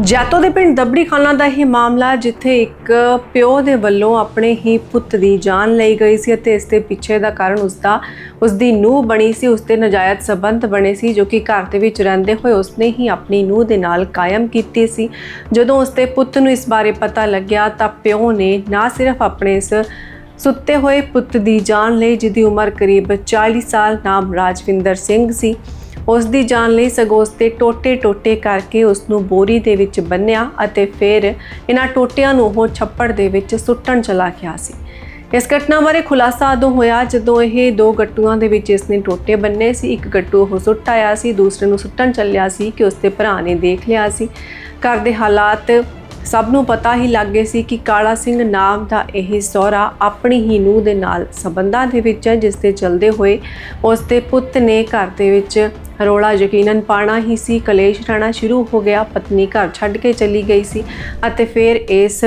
ਜੈਤੋ ਦੇ ਪਿੰਡ ਦਬੜੀ ਖਾਨਾ ਦਾ ਇਹ ਮਾਮਲਾ, ਜਿੱਥੇ ਇੱਕ ਪਿਓ ਦੇ ਵੱਲੋਂ ਆਪਣੇ ਹੀ ਪੁੱਤ ਦੀ ਜਾਨ ਲਈ ਗਈ ਸੀ ਅਤੇ ਇਸ ਦੇ ਪਿੱਛੇ ਦਾ ਕਾਰਨ ਉਸ ਦਾ ਉਸ ਦੀ ਨੂੰਹ ਬਣੀ ਸੀ ਉਸ ਦੇ ਨਜਾਇਜ਼ ਸਬੰਧ ਬਣੇ ਸੀ, ਜੋ ਕਿ ਘਰ ਦੇ ਵਿੱਚ ਰਹਿੰਦੇ ਹੋਏ ਉਸਨੇ ਹੀ ਆਪਣੀ ਨੂੰਹ ਦੇ ਨਾਲ ਕਾਇਮ ਕੀਤੀ ਸੀ। ਜਦੋਂ ਉਸ ਦੇ ਪੁੱਤ ਨੂੰ ਇਸ ਬਾਰੇ ਪਤਾ ਲੱਗਿਆ ਤਾਂ ਪਿਓ ਨੇ ਨਾ ਸਿਰਫ ਆਪਣੇ ਇਸ ਸੁੱਤੇ ਹੋਏ ਪੁੱਤ ਦੀ ਜਾਨ ਲਈ, ਜਿਹਦੀ ਉਮਰ ਕਰੀਬ 40 ਸਾਲ, ਨਾਮ ਰਾਜਵਿੰਦਰ ਸਿੰਘ ਸੀ ਉਸ ਦੀ ਜਾਨ ਲਈ ਸਗੋਂ ਉਸ ਤੇ ਟੋਟੇ-ਟੋਟੇ ਕਰਕੇ ਉਸ ਨੂੰ ਬੋਰੀ ਦੇ ਵਿੱਚ ਬੰਨਿਆ ਅਤੇ ਫਿਰ ਇਹਨਾਂ ਟੋਟਿਆਂ ਨੂੰ ਉਹ ਛੱਪੜ ਦੇ ਵਿੱਚ ਸੁੱਟਣ ਚਲਾ ਗਿਆ ਸੀ। ਇਸ ਘਟਨਾ ਬਾਰੇ ਖੁਲਾਸਾ ਉਦੋਂ ਹੋਇਆ ਜਦੋਂ ਇਹ ਦੋ ਗੱਟੂਆਂ ਦੇ ਵਿੱਚ ਇਸਨੇ ਟੋਟੇ ਬੰਨੇ ਸੀ। ਇੱਕ ਗੱਟੂ ਉਹ ਸੁੱਟ ਆਇਆ ਸੀ, ਦੂਸਰੇ ਨੂੰ ਸੁੱਟਣ ਚੱਲਿਆ ਸੀ ਕਿ ਉਸ ਦੇ ਭਰਾ ਨੇ ਦੇਖ ਲਿਆ ਸੀ। ਘਰ ਦੇ ਹਾਲਾਤ ਸਭ ਨੂੰ ਪਤਾ ਹੀ ਲੱਗ ਗਿਆ ਸੀ ਕਿ ਕਾਲਾ ਸਿੰਘ ਨਾਮ ਦਾ ਇਹ ਸਹੁਰਾ ਆਪਣੀ ਹੀ ਨੂੰਹ ਦੇ ਨਾਲ ਸਬੰਧਾਂ ਦੇ ਵਿੱਚ ਹੈ, ਜਿਸ ਦੇ ਚਲਦੇ ਹੋਏ ਉਸ ਦੇ ਪੁੱਤ ਨੇ ਘਰ ਦੇ ਵਿੱਚ ਰੋਲਾ ਯਕੀਨਨ ਪਾਣਾ ਹੀ ਸੀ, ਕਲੇਸ਼ ਰਹਿਣਾ ਸ਼ੁਰੂ ਹੋ ਗਿਆ, ਪਤਨੀ ਘਰ ਛੱਡ ਕੇ ਚਲੀ ਗਈ ਸੀ ਅਤੇ ਫਿਰ ਇਸ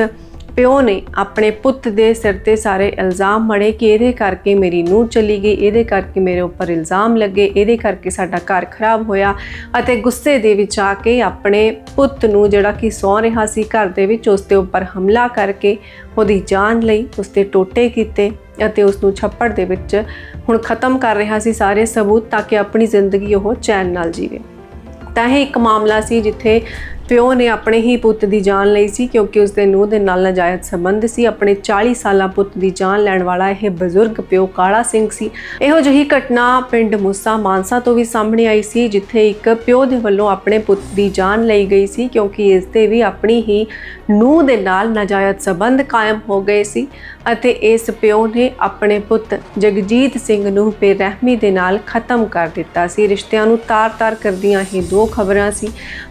ਪਿਓ ਨੇ ਆਪਣੇ ਪੁੱਤ ਦੇ ਸਿਰ ਤੇ ਸਾਰੇ ਇਲਜ਼ਾਮ ਮੜੇ ਕਿ ਇਹਦੇ ਕਰਕੇ ਮੇਰੀ ਨੂੰਹ ਚਲੀ ਗਈ, ਇਹਦੇ ਕਰਕੇ ਮੇਰੇ ਉੱਪਰ ਇਲਜ਼ਾਮ ਲੱਗੇ, ਇਹਦੇ ਕਰਕੇ ਸਾਡਾ ਘਰ ਖਰਾਬ ਹੋਇਆ ਅਤੇ ਗੁੱਸੇ ਦੇ ਵਿੱਚ ਆ ਕੇ ਆਪਣੇ ਪੁੱਤ ਨੂੰ ਜਿਹੜਾ ਕਿ ਸੌ ਰਿਹਾ ਸੀ ਘਰ ਦੇ ਵਿੱਚ, ਉਸ ਦੇ ਉੱਪਰ ਹਮਲਾ ਕਰਕੇ ਉਹਦੀ ਜਾਨ ਲਈ ਉਸ ਤੇ ਟੋਟੇ ਕੀਤੇ ਅਤੇ ਉਸ ਨੂੰ ਛੱਪੜ ਦੇ ਵਿੱਚ ਹੁਣ ਖਤਮ ਕਰ ਰਿਹਾ ਸੀ ਸਾਰੇ ਸਬੂਤ ਤਾਂ ਕਿ ਆਪਣੀ ਜ਼ਿੰਦਗੀ ਉਹ ਚੈਨ ਨਾਲ ਜੀਵੇ। ਤਾਂ ਇਹ ਇੱਕ ਮਾਮਲਾ ਸੀ ਜਿੱਥੇ ਪਿਓ ਨੇ ਆਪਣੇ ਹੀ ਪੁੱਤ ਦੀ ਜਾਨ ਲਈ ਸੀ ਕਿਉਂਕਿ ਉਸ ਦੇ ਨੂੰਹ ਦੇ ਨਾਲ ਨਾਜਾਇਜ਼ ਸੰਬੰਧ ਸੀ। ਆਪਣੇ 40 ਸਾਲਾਂ ਪੁੱਤ ਦੀ ਜਾਨ ਲੈਣ ਵਾਲਾ ਇਹ ਬਜ਼ੁਰਗ ਪਿਓ ਕਾਲਾ ਸਿੰਘ ਸੀ। ਇਹੋ ਜਿਹੀ ਘਟਨਾ ਪਿੰਡ ਮੁੱਸਾ ਮਾਨਸਾ ਤੋਂ ਵੀ ਸਾਹਮਣੇ ਆਈ ਸੀ, ਜਿੱਥੇ ਇੱਕ ਪਿਓ ਦੇ ਵੱਲੋਂ ਆਪਣੇ ਪੁੱਤ ਦੀ ਜਾਨ ਲਈ ਗਈ ਸੀ ਕਿਉਂਕਿ ਇਸ ਤੇ ਵੀ ਆਪਣੀ ਹੀ ਨੂੰਹ ਦੇ ਨਾਲ ਨਾਜਾਇਜ਼ ਸੰਬੰਧ ਕਾਇਮ ਹੋ ਗਏ ਸੀ ਅਤੇ ਇਸ ਪਿਓ ਨੇ ਆਪਣੇ ਪੁੱਤ ਜਗਜੀਤ ਸਿੰਘ ਨੂੰ ਬੇਰਹਿਮੀ ਦੇ ਨਾਲ ਖਤਮ ਕਰ ਦਿੱਤਾ ਸੀ। ਰਿਸ਼ਤਿਆਂ ਨੂੰ ਤਾਰ-ਤਾਰ ਕਰਦੀਆਂ ਇਹ ਦੋ ਖਬਰਾਂ ਸੀ।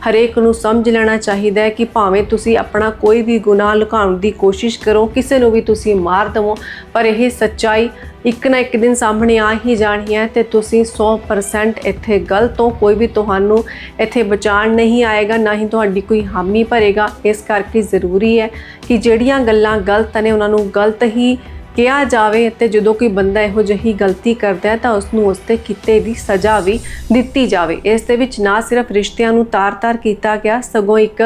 ਹਰੇਕ ਨੂੰ ਸਮਝ ਲੈਣਾ ਚਾਹੀਦਾ ਹੈ ਕਿ ਭਾਵੇਂ ਤੁਸੀਂ ਆਪਣਾ ਕੋਈ ਵੀ ਗੁਨਾਹ ਲੁਕਾਉਣ ਦੀ ਕੋਸ਼ਿਸ਼ ਕਰੋ, ਕਿਸੇ ਨੂੰ ਵੀ ਤੁਸੀਂ ਮਾਰ ਦਵੋ, ਪਰ ਇਹ ਸੱਚਾਈ ਇੱਕ ਨਾ ਇੱਕ ਦਿਨ ਸਾਹਮਣੇ ਆ ਹੀ ਜਾਣੀ ਹੈ ਤੇ ਤੁਸੀਂ 100% ਇੱਥੇ ਗਲਤ ਹੋ। ਕੋਈ ਵੀ ਤੁਹਾਨੂੰ ਇੱਥੇ ਬਚਾਣ ਨਹੀਂ ਆਏਗਾ, ਨਾ ਹੀ ਤੁਹਾਡੀ ਕੋਈ ਹਾਮੀ ਭਰੇਗਾ। ਇਸ ਕਰਕੇ ਜ਼ਰੂਰੀ ਹੈ ਕਿ ਜਿਹੜੀਆਂ ਗੱਲਾਂ ਗਲਤ ਨੇ, ਉਹਨਾਂ ਨੂੰ ਗਲਤ ਹੀ ਕਿਹਾ ਜਾਵੇ ਅਤੇ ਜਦੋਂ ਕੋਈ ਬੰਦਾ ਇਹੋ ਜਿਹੀ ਗਲਤੀ ਕਰਦਾ ਹੈ ਤਾਂ ਉਸ ਨੂੰ ਉਸ ਤੇ ਕੀਤੇ ਦੀ ਸਜ਼ਾ ਵੀ ਦਿੱਤੀ ਜਾਵੇ। ਇਸ ਦੇ ਵਿੱਚ ਨਾ ਸਿਰਫ ਰਿਸ਼ਤਿਆਂ ਨੂੰ ਤਾਰ-ਤਾਰ ਕੀਤਾ ਗਿਆ, ਸਗੋਂ ਇੱਕ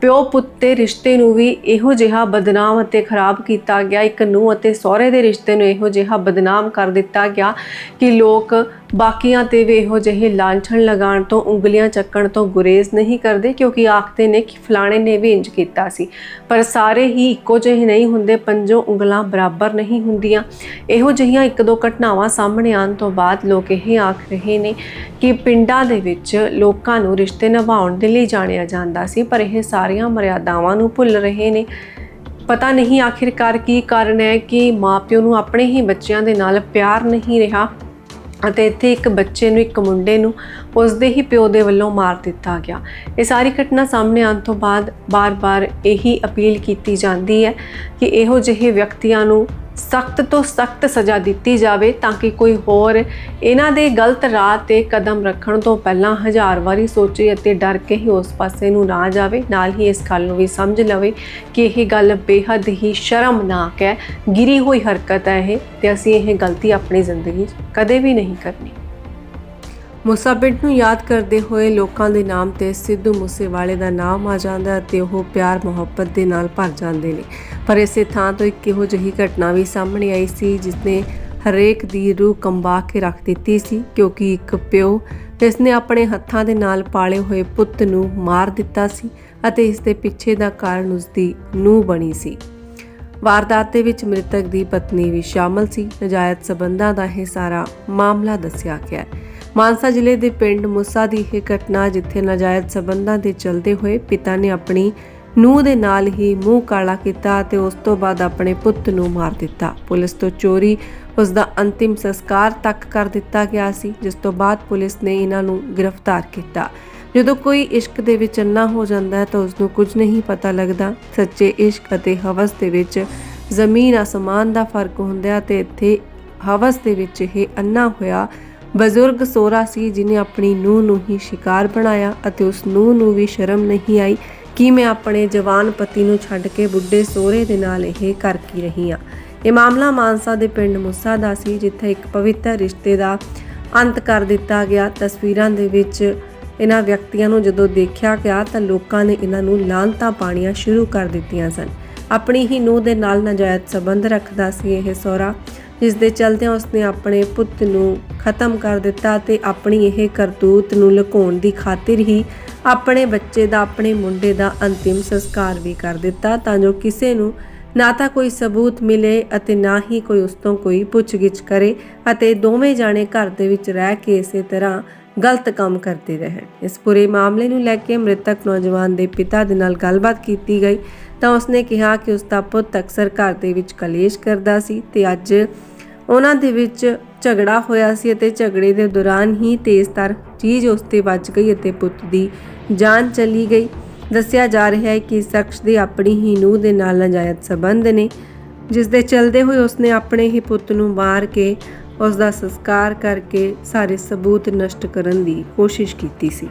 ਪਿਓ ਪੁੱਤ ਦੇ ਰਿਸ਼ਤੇ ਨੂੰ ਵੀ ਇਹੋ ਜਿਹਾ ਬਦਨਾਮ ਅਤੇ ਖਰਾਬ ਕੀਤਾ ਗਿਆ। ਇੱਕ ਨੂੰਹ ਅਤੇ ਸਹੁਰੇ ਦੇ ਰਿਸ਼ਤੇ ਨੂੰ ਇਹੋ ਜਿਹਾ ਬਦਨਾਮ ਕਰ ਦਿੱਤਾ ਗਿਆ ਕਿ ਲੋਕ ਬਾਕੀਆਂ ਤੇ ਵੀ ਇਹੋ ਜਿਹੇ ਲਾਂਛਣ ਲਗਾਉਣ ਤੋਂ, ਉਂਗਲੀਆਂ ਚੱਕਣ ਤੋਂ ਗੁਰੇਜ਼ ਨਹੀਂ ਕਰਦੇ, ਕਿਉਂਕਿ ਆਖਦੇ ਨੇ ਕਿ ਫਲਾਣੇ ਨੇ ਵੀ ਇੰਜ ਕੀਤਾ ਸੀ। ਪਰ ਸਾਰੇ ਹੀ ਇੱਕੋ ਜਿਹੇ ਨਹੀਂ ਹੁੰਦੇ, ਪੰਜੋ ਉਂਗਲਾਂ ਬਰਾਬਰ ਨਹੀਂ ਹੁੰਦੀਆਂ। ਇਹੋ ਜਿਹੀਆਂ ਇੱਕ ਦੋ ਘਟਨਾਵਾਂ ਸਾਹਮਣੇ ਆਉਣ ਤੋਂ ਬਾਅਦ ਲੋਕ ਇਹ ਆਖ ਰਹੇ ਨੇ ਕਿ ਪਿੰਡਾਂ ਦੇ ਵਿੱਚ ਲੋਕਾਂ ਨੂੰ ਰਿਸ਼ਤੇ ਨਿਭਾਉਣ ਦੇ ਲਈ ਜਾਣਿਆ ਜਾਂਦਾ ਸੀ, ਪਰ ਇਹ ਸਾਰੀਆਂ ਮਰਿਆਦਾਵਾਂ ਨੂੰ ਭੁੱਲ ਰਹੇ ਨੇ। ਪਤਾ ਨਹੀਂ ਆਖਿਰਕਾਰ ਕੀ ਕਾਰਨ ਹੈ ਕਿ ਮਾਪਿਓ ਨੂੰ ਆਪਣੇ ਹੀ ਬੱਚਿਆਂ ਦੇ ਨਾਲ ਪਿਆਰ ਨਹੀਂ ਰਿਹਾ। ਅਤੇ ਇੱਥੇ ਇੱਕ ਬੱਚੇ ਨੂੰ, ਇੱਕ ਮੁੰਡੇ ਨੂੰ ਉਸਦੇ ਹੀ ਪਿਓ ਦੇ ਵੱਲੋਂ ਮਾਰ ਦਿੱਤਾ ਗਿਆ। ਇਹ ਸਾਰੀ ਘਟਨਾ ਸਾਹਮਣੇ ਆਉਣ ਤੋਂ ਬਾਅਦ ਬਾਰ-ਬਾਰ ਇਹੀ ਅਪੀਲ ਕੀਤੀ ਜਾਂਦੀ ਹੈ ਕਿ ਇਹੋ ਜਿਹੇ ਵਿਅਕਤੀਆਂ ਨੂੰ ਸਖਤ ਤੋਂ ਸਖਤ ਸਜ਼ਾ ਦਿੱਤੀ ਜਾਵੇ ਤਾਂ ਕਿ ਕੋਈ ਹੋਰ ਇਹਨਾਂ ਦੇ ਗਲਤ ਰਾਹ ਤੇ ਕਦਮ ਰੱਖਣ ਤੋਂ ਪਹਿਲਾਂ ਹਜ਼ਾਰ ਵਾਰੀ ਸੋਚੇ ਅਤੇ ਡਰ ਕੇ ਹੀ ਉਸ ਪਾਸੇ ਨੂੰ ਨਾ ਜਾਵੇ। ਨਾਲ ਹੀ ਇਸ ਗੱਲ ਨੂੰ ਵੀ ਸਮਝ ਲਵੇ ਕਿ ਇਹ ਗੱਲ ਬੇਹੱਦ ਹੀ ਸ਼ਰਮਨਾਕ ਹੈ, ਗਿਰੀ ਹੋਈ ਹਰਕਤ ਹੈ ਇਹ ਤੇ ਅਸੀਂ ਇਹ ਗਲਤੀ ਆਪਣੀ ਜ਼ਿੰਦਗੀ 'ਚ ਕਦੇ ਵੀ ਨਹੀਂ ਕਰਨੀ। ਮੂਸਾ ਪਿੰਡ ਨੂੰ ਯਾਦ ਕਰਦੇ ਹੋਏ ਲੋਕਾਂ ਦੇ ਨਾਮ ਤੇ ਸਿੱਧੂ ਮੂਸੇਵਾਲੇ ਦਾ ਨਾਮ ਆ ਜਾਂਦਾ ਹੈ ਤੇ ਉਹ ਪਿਆਰ ਮੁਹੱਬਤ ਦੇ ਨਾਲ ਭਰ ਜਾਂਦੇ ਨੇ। ਪਰ ਇਸੇ ਥਾਂ ਤੋਂ ਇੱਕ ਇਹੋ ਜਿਹੀ ਘਟਨਾ ਵੀ ਸਾਹਮਣੇ ਆਈ ਸੀ ਜਿਸ ਨੇ ਹਰੇਕ ਦੀ ਰੂਹ ਕੰਬਾ ਕੇ ਰੱਖ ਦਿੱਤੀ ਸੀ, ਕਿਉਂਕਿ ਇੱਕ ਪਿਓ ਜਿਸ ਨੇ ਆਪਣੇ ਹੱਥਾਂ ਦੇ ਨਾਲ ਪਾਲੇ ਹੋਏ ਪੁੱਤ ਨੂੰ ਮਾਰ ਦਿੱਤਾ ਸੀ ਅਤੇ ਇਸ ਦੇ ਪਿੱਛੇ ਦਾ ਕਾਰਨ ਉਸ ਦੀ ਨੂੰਹ ਬਣੀ ਸੀ। ਵਾਰਦਾਤ ਦੇ ਵਿੱਚ ਮ੍ਰਿਤਕ ਦੀ ਪਤਨੀ ਵੀ ਸ਼ਾਮਲ ਸੀ। ਨਜਾਇਜ਼ ਸਬੰਧਾਂ ਦਾ ਇਹ ਸਾਰਾ ਮਾਮਲਾ ਦੱਸਿਆ ਗਿਆ ਹੈ। ਮਾਨਸਾ ਜ਼ਿਲ੍ਹੇ ਦੇ ਪਿੰਡ ਮੁੱਸਾ ਦੀ ਇਹ ਘਟਨਾ ਜਿੱਥੇ ਨਾਜਾਇਜ਼ ਸਬੰਧਾਂ ਦੇ ਚਲਦੇ ਹੋਏ ਪਿਤਾ ਨੇ ਆਪਣੀ ਨੂੰਹ ਦੇ ਨਾਲ ਹੀ ਮੂੰਹ ਕਾਲਾ ਕੀਤਾ ਤੇ ਉਸ ਤੋਂ ਬਾਅਦ ਆਪਣੇ ਪੁੱਤ ਨੂੰ ਮਾਰ ਦਿੱਤਾ। ਪੁਲਿਸ ਤੋਂ ਚੋਰੀ ਉਸ ਦਾ ਅੰਤਿਮ ਸੰਸਕਾਰ ਤੱਕ ਕਰ ਦਿੱਤਾ ਗਿਆ ਸੀ, ਜਿਸ ਤੋਂ ਬਾਅਦ ਪੁਲਿਸ ਨੇ ਇਹਨਾਂ ਨੂੰ ਗ੍ਰਿਫਤਾਰ ਕੀਤਾ। ਜਦੋਂ ਕੋਈ ਇਸ਼ਕ ਦੇ ਵਿੱਚ ਅੰਨਾ ਹੋ ਜਾਂਦਾ ਹੈ ਤਾਂ ਉਸ ਨੂੰ ਕੁਝ ਨਹੀਂ ਪਤਾ ਲੱਗਦਾ। ਸੱਚੇ ਇਸ਼ਕ ਅਤੇ ਹਵਸ ਦੇ ਵਿੱਚ ਜ਼ਮੀਨ ਅਸਮਾਨ ਦਾ ਫ਼ਰਕ ਹੁੰਦਾ ਹੈ ਤੇ ਇੱਥੇ ਹਵਸ ਦੇ ਵਿੱਚ ਇਹ ਅੰਨਾ ਹੋਇਆ ਬਜ਼ੁਰਗ ਸੋਰਾ ਸੀ ਜਿਨੇ ਆਪਣੀ ਨੂੰਹ ਨੂੰ ਹੀ ਸ਼ਿਕਾਰ ਬਣਾਇਆ ਅਤੇ ਉਸ ਨੂੰਹ ਨੂੰ ਵੀ ਸ਼ਰਮ ਨਹੀਂ ਆਈ ਕਿ ਮੈਂ ਆਪਣੇ ਜਵਾਨ ਪਤੀ ਨੂੰ ਛੱਡ ਕੇ ਬੁੱਢੇ ਸੋਹਰੇ ਦੇ ਨਾਲ ਇਹ ਕਰ ਕੀ ਰਹੀ ਹਾਂ ਇਹ ਮਾਮਲਾ ਮਾਨਸਾ ਦੇ ਪਿੰਡ ਮੁੱਸਾ ਦਾ ਸੀ, ਜਿੱਥੇ ਇੱਕ ਪਵਿੱਤਰ ਰਿਸ਼ਤੇ ਦਾ ਅੰਤ ਕਰ ਦਿੱਤਾ ਗਿਆ। ਤਸਵੀਰਾਂ ਦੇ ਵਿੱਚ ਇਹਨਾਂ ਵਿਅਕਤੀਆਂ ਨੂੰ ਜਦੋਂ ਦੇਖਿਆ ਗਿਆ ਤਾਂ ਲੋਕਾਂ ਨੇ ਇਹਨਾਂ ਨੂੰ ਲਾਂਤਾ ਪਾਣੀਆਂ ਸ਼ੁਰੂ ਕਰ ਦਿੱਤੀਆਂ ਸਨ। ਆਪਣੀ ਹੀ ਨੂੰਹ ਦੇ ਨਾਲ ਨਾਜਾਇਜ਼ ਸਬੰਧ ਰੱਖਦਾ ਸੀ ਇਹ ਸਹੁਰਾ। ਜਿਸ ਦੇ ਚਲਦਿਆਂ ਉਸਨੇ ਆਪਣੇ ਪੁੱਤ ਨੂੰ ਖਤਮ ਕਰ ਦਿੱਤਾ ਤੇ ਆਪਣੀ ਇਹ ਕਰਤੂਤ ਨੂੰ ਲੁਕਾਉਣ ਦੀ ਖਾਤਰ ਹੀ ਆਪਣੇ ਬੱਚੇ ਦਾ, ਆਪਣੇ ਮੁੰਡੇ ਦਾ ਅੰਤਿਮ ਸੰਸਕਾਰ ਵੀ ਕਰ ਦਿੱਤਾ ਤਾਂ ਜੋ ਕਿਸੇ ਨੂੰ ਨਾ ਤਾਂ ਕੋਈ ਸਬੂਤ ਮਿਲੇ ਅਤੇ ਨਾ ਹੀ ਕੋਈ ਉਸ ਤੋਂ ਕੋਈ ਪੁੱਛਗਿੱਛ ਕਰੇ ਅਤੇ ਦੋਵੇਂ ਜਾਣੇ ਘਰ ਦੇ ਵਿੱਚ ਰਹਿ ਕੇ ਇਸੇ ਤਰ੍ਹਾਂ ਗਲਤ ਕੰਮ ਕਰਦੇ ਰਹਿਣ ਇਸ ਪੂਰੇ ਮਾਮਲੇ ਨੂੰ ਲੈ ਕੇ ਮ੍ਰਿਤਕ ਨੌਜਵਾਨ ਦੇ ਪਿਤਾ ਦੇ ਨਾਲ ਗੱਲਬਾਤ ਕੀਤੀ ਗਈ ਤਾਂ ਉਸਨੇ ਕਿਹਾ ਕਿ ਉਸ ਦਾ ਪੁੱਤ ਅਕਸਰ ਘਰ ਦੇ ਵਿੱਚ ਕਲੇਸ਼ ਕਰਦਾ ਸੀ ਤੇ ਅੱਜ ਉਹਨਾਂ ਦੇ ਵਿੱਚ ਝਗੜਾ ਹੋਇਆ ਸੀ ਅਤੇ ਝਗੜੇ ਦੇ ਦੌਰਾਨ ਹੀ ਤੇਜ਼ਤਰ ਚੀਜ਼ ਉਸ ਤੇ ਵੱਜ ਗਈ ਅਤੇ ਪੁੱਤ ਦੀ ਜਾਨ ਚਲੀ ਗਈ। ਦੱਸਿਆ ਜਾ ਰਿਹਾ ਹੈ ਕਿ ਸ਼ਖਸ ਦੇ ਆਪਣੀ ਹੀ ਨੂੰਹ ਦੇ ਨਾਲ ਨਾਜਾਇਜ਼ ਸਬੰਧ ਨੇ, ਜਿਸ ਦੇ ਚਲਦੇ ਹੋਏ ਉਸਨੇ ਆਪਣੇ ਹੀ ਪੁੱਤ ਨੂੰ ਮਾਰ ਕੇ ਉਸ ਦਾ ਸੰਸਕਾਰ ਕਰਕੇ ਸਾਰੇ ਸਬੂਤ ਨਸ਼ਟ ਕਰਨ ਦੀ ਕੋਸ਼ਿਸ਼ ਕੀਤੀ ਸੀ।